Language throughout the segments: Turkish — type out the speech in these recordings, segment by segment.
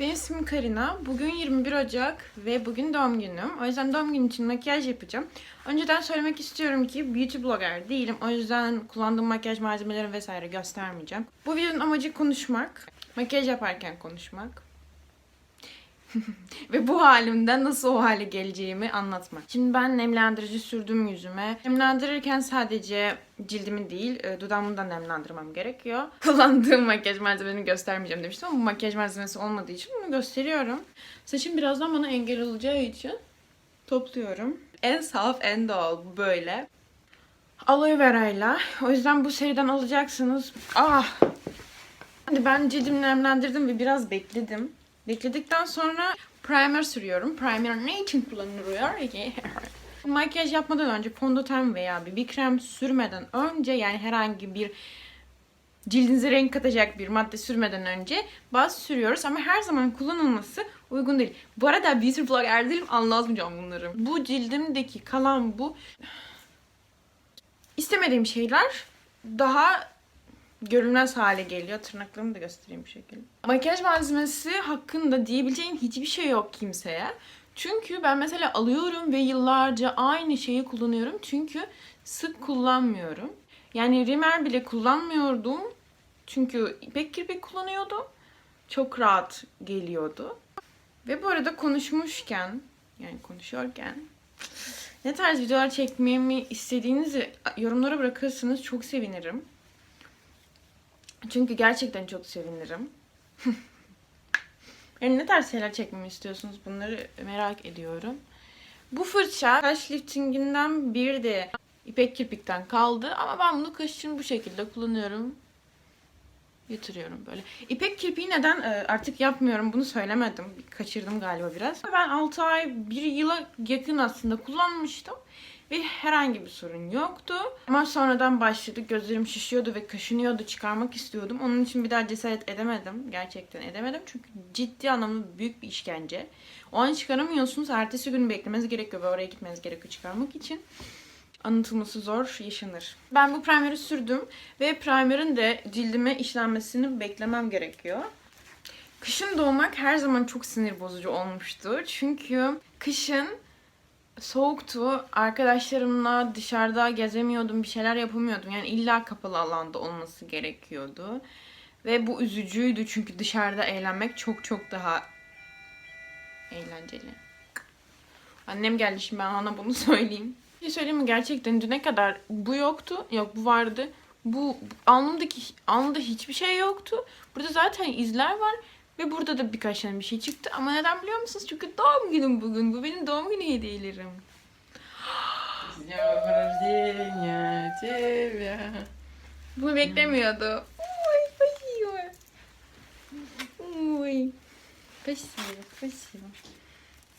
Benim ismim Karina. Bugün 21 Ocak ve bugün doğum günüm. O yüzden doğum günüm için makyaj yapacağım. Önceden söylemek istiyorum ki beauty blogger değilim. O yüzden kullandığım makyaj malzemeleri vesaire göstermeyeceğim. Bu videonun amacı konuşmak. Makyaj yaparken konuşmak. Ve bu halimden nasıl o hale geleceğimi anlatmak. Şimdi ben nemlendirici sürdüm yüzüme. Nemlendirirken sadece cildimi değil, e, dudağımı da nemlendirmem gerekiyor. Kullandığım makyaj malzemelerini göstermeyeceğim demiştim ama bu makyaj malzemesi olmadığı için bunu gösteriyorum. Saçım birazdan bana engel olacağı için topluyorum. En saf, en doğal böyle. Aloe vera'yla. O yüzden bu seriden alacaksınız. Ah! Şimdi ben cildimi nemlendirdim ve biraz bekledim. Bekledikten sonra primer sürüyorum. Primer ne için kullanılıyor? Makyaj yapmadan önce fondöten veya BB krem sürmeden önce yani herhangi bir cildinize renk katacak bir madde sürmeden önce baz sürüyoruz ama her zaman kullanılması uygun değil. Bu arada beauty blogger değilim anlatmayacağım bunları. Bu cildimdeki kalan bu istemediğim şeyler daha görünmez hale geliyor. Tırnaklarımı da göstereyim bu şekilde. Makyaj malzemesi hakkında diyebileceğim hiçbir şey yok kimseye. Çünkü ben mesela alıyorum ve yıllarca aynı şeyi kullanıyorum. Çünkü sık kullanmıyorum. Yani rimel bile kullanmıyordum. Çünkü ipek kirpik kullanıyordum. Çok rahat geliyordu. Ve bu arada konuşmuşken, yani konuşuyorken ne tarz videolar çekmemi istediğinizi yorumlara bırakırsanız çok sevinirim. Çünkü gerçekten çok sevinirim. yani ne tarz şeyler çekmemi istiyorsunuz bunları merak ediyorum. Bu fırça kaş liftinginden bir de ipek kirpikten kaldı ama ben bunu kaş için bu şekilde kullanıyorum. Yatırıyorum böyle. İpek kirpiği neden e, artık yapmıyorum bunu söylemedim. Kaçırdım galiba biraz. Ben 6 ay 1 yıla yakın aslında kullanmıştım. Ve herhangi bir sorun yoktu. Ama sonradan başladı. Gözlerim şişiyordu ve kaşınıyordu. Çıkarmak istiyordum. Onun için bir daha cesaret edemedim. Gerçekten edemedim. Çünkü ciddi anlamda büyük bir işkence. O an çıkaramıyorsunuz. Ertesi gün beklemeniz gerekiyor ve oraya gitmeniz gerekiyor çıkarmak için. Anlatılması zor, yaşanır. Ben bu primeri sürdüm ve primerin de cildime işlenmesini beklemem gerekiyor. Kışın doğmak her zaman çok sinir bozucu olmuştu. Çünkü kışın soğuktu. Arkadaşlarımla dışarıda gezemiyordum, bir şeyler yapamıyordum. Yani illa kapalı alanda olması gerekiyordu. Ve bu üzücüydü çünkü dışarıda eğlenmek çok çok daha eğlenceli. Annem geldi şimdi ben ona bunu söyleyeyim. Bir şey söyleyeyim mi? Gerçekten düne kadar bu yoktu. Yok bu vardı. Bu alnımdaki alnımda hiçbir şey yoktu. Burada zaten izler var. Ve burada da birkaç tane bir şey çıktı. Ama neden biliyor musunuz? Çünkü doğum günüm bugün. Bu benim doğum günü hediyelerim. С днем рождения тебя. Bunu beklemiyordu. Ой, спасибо. Ой. Спасибо, спасибо.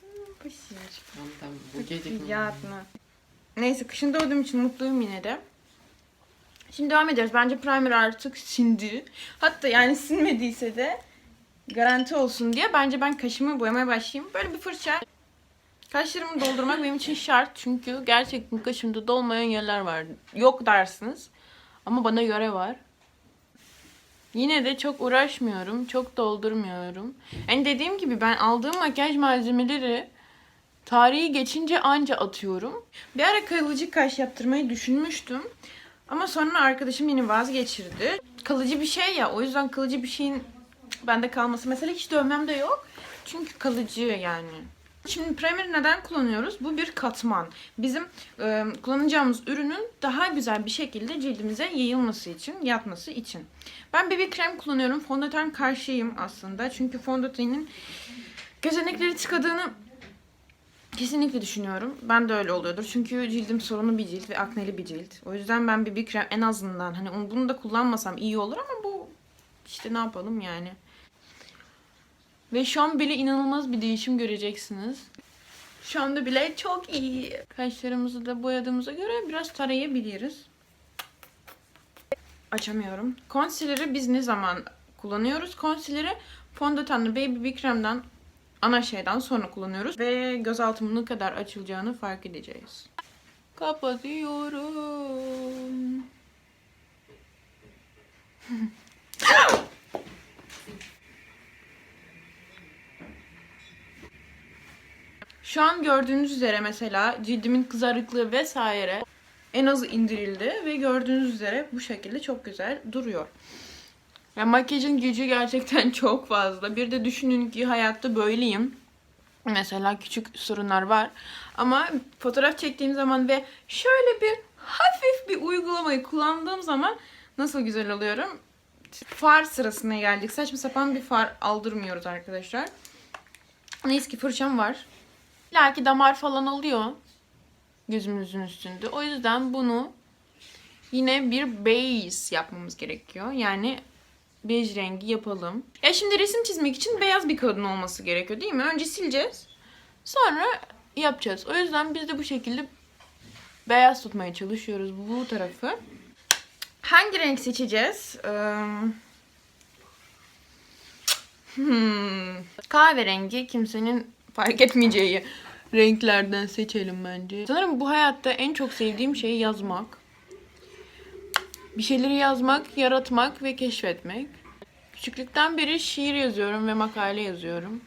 М, Спасибо. Вон там Çok букетик. Приятно. Neyse kışın doğduğum için mutluyum yine de. Şimdi devam ediyoruz. Bence primer artık sindi. Hatta yani sinmediyse de garanti olsun diye bence ben kaşımı boyamaya başlayayım. Böyle bir fırça. Kaşlarımı doldurmak benim için şart. Çünkü gerçekten kaşımda dolmayan yerler var. Yok dersiniz. Ama bana göre var. Yine de çok uğraşmıyorum. Çok doldurmuyorum. Yani dediğim gibi ben aldığım makyaj malzemeleri tarihi geçince anca atıyorum. Bir ara kalıcı kaş yaptırmayı düşünmüştüm. Ama sonra arkadaşım yine vazgeçirdi. Kalıcı bir şey ya. O yüzden kalıcı bir şeyin bende kalması. Mesela hiç dövmem de yok. Çünkü kalıcı yani. Şimdi primer neden kullanıyoruz? Bu bir katman. Bizim e, kullanacağımız ürünün daha güzel bir şekilde cildimize yayılması için, yatması için. Ben BB krem kullanıyorum. Fondöten karşıyım aslında. Çünkü fondötenin gözenekleri tıkadığını kesinlikle düşünüyorum. Ben de öyle oluyordur. Çünkü cildim sorunlu bir cilt ve akneli bir cilt. O yüzden ben BB krem en azından hani bunu da kullanmasam iyi olur ama bu işte ne yapalım yani. Ve şu an bile inanılmaz bir değişim göreceksiniz. Şu anda bile çok iyi. Kaşlarımızı da boyadığımıza göre biraz tarayabiliriz. Açamıyorum. Concealer'ı biz ne zaman kullanıyoruz? Concealer'ı fondötenli Baby B kremden ana şeyden sonra kullanıyoruz. Ve göz altımın ne kadar açılacağını fark edeceğiz. Kapatıyorum. Şu an gördüğünüz üzere mesela cildimin kızarıklığı vesaire en azı indirildi ve gördüğünüz üzere bu şekilde çok güzel duruyor. Ya makyajın gücü gerçekten çok fazla. Bir de düşünün ki hayatta böyleyim. Mesela küçük sorunlar var. Ama fotoğraf çektiğim zaman ve şöyle bir hafif bir uygulamayı kullandığım zaman nasıl güzel oluyorum. Far sırasına geldik. Saçma sapan bir far aldırmıyoruz arkadaşlar. Neyse ki fırçam var. Belki damar falan oluyor gözümüzün üstünde. O yüzden bunu yine bir base yapmamız gerekiyor. Yani bej rengi yapalım. Ya şimdi resim çizmek için beyaz bir kağıdın olması gerekiyor değil mi? Önce sileceğiz. Sonra yapacağız. O yüzden biz de bu şekilde beyaz tutmaya çalışıyoruz bu tarafı. Hangi renk seçeceğiz? Ee, Hmm. Kahverengi kimsenin fark etmeyeceği renklerden seçelim bence. Sanırım bu hayatta en çok sevdiğim şey yazmak. Bir şeyleri yazmak, yaratmak ve keşfetmek. Küçüklükten beri şiir yazıyorum ve makale yazıyorum.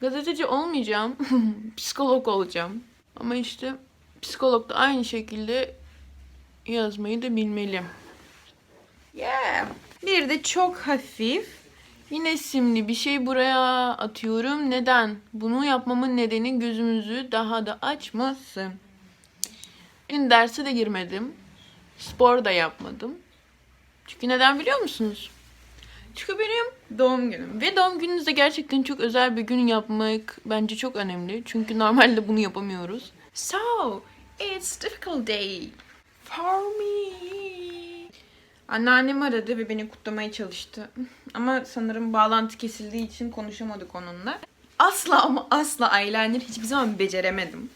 Gazeteci olmayacağım, psikolog olacağım. Ama işte psikolog da aynı şekilde yazmayı da bilmeli. Yeah. Bir de çok hafif yine simli bir şey buraya atıyorum. Neden? Bunu yapmamın nedeni gözümüzü daha da açması. Bugün derse de girmedim. Spor da yapmadım. Çünkü neden biliyor musunuz? Çünkü benim doğum günüm. Ve doğum gününüzde gerçekten çok özel bir gün yapmak bence çok önemli. Çünkü normalde bunu yapamıyoruz. So, it's difficult day for me. Anneannem aradı ve beni kutlamaya çalıştı. Ama sanırım bağlantı kesildiği için konuşamadık onunla. Asla ama asla eyeliner hiçbir zaman beceremedim.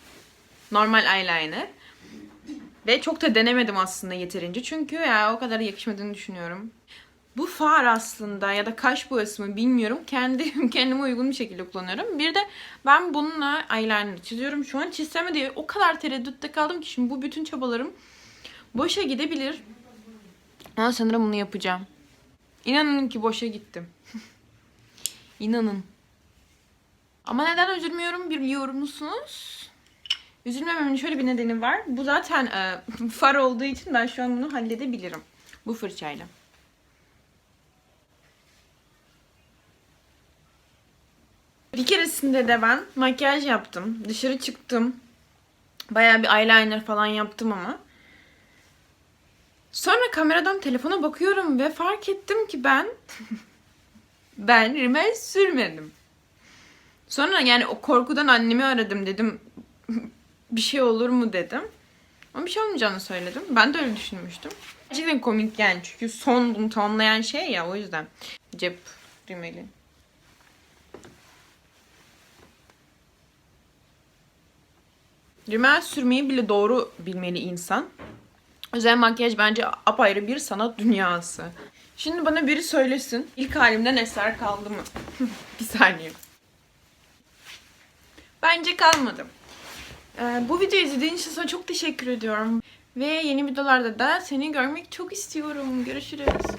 Normal eyeliner. Ve çok da denemedim aslında yeterince. Çünkü ya o kadar yakışmadığını düşünüyorum. Bu far aslında ya da kaş boyası mı bilmiyorum. Kendi kendime uygun bir şekilde kullanıyorum. Bir de ben bununla eyeliner çiziyorum. Şu an çizsem diye o kadar tereddütte kaldım ki şimdi bu bütün çabalarım boşa gidebilir. Ama sanırım bunu yapacağım. İnanın ki boşa gittim. İnanın. Ama neden üzülmüyorum biliyor musunuz? Üzülmememin şöyle bir nedeni var. Bu zaten e, far olduğu için ben şu an bunu halledebilirim. Bu fırçayla. Bir keresinde de ben makyaj yaptım. Dışarı çıktım. Bayağı bir eyeliner falan yaptım ama. Sonra kameradan telefona bakıyorum ve fark ettim ki ben ben rimel sürmedim. Sonra yani o korkudan annemi aradım dedim bir şey olur mu dedim. Ama bir şey olmayacağını söyledim. Ben de öyle düşünmüştüm. Gerçekten komik yani çünkü son bunu tamamlayan şey ya o yüzden. Cep rimeli. Rimel sürmeyi bile doğru bilmeli insan. Özel makyaj bence apayrı bir sanat dünyası. Şimdi bana biri söylesin. İlk halimden eser kaldı mı? bir saniye. Bence kalmadı. Ee, bu videoyu izlediğin için sana çok teşekkür ediyorum. Ve yeni videolarda da seni görmek çok istiyorum. Görüşürüz.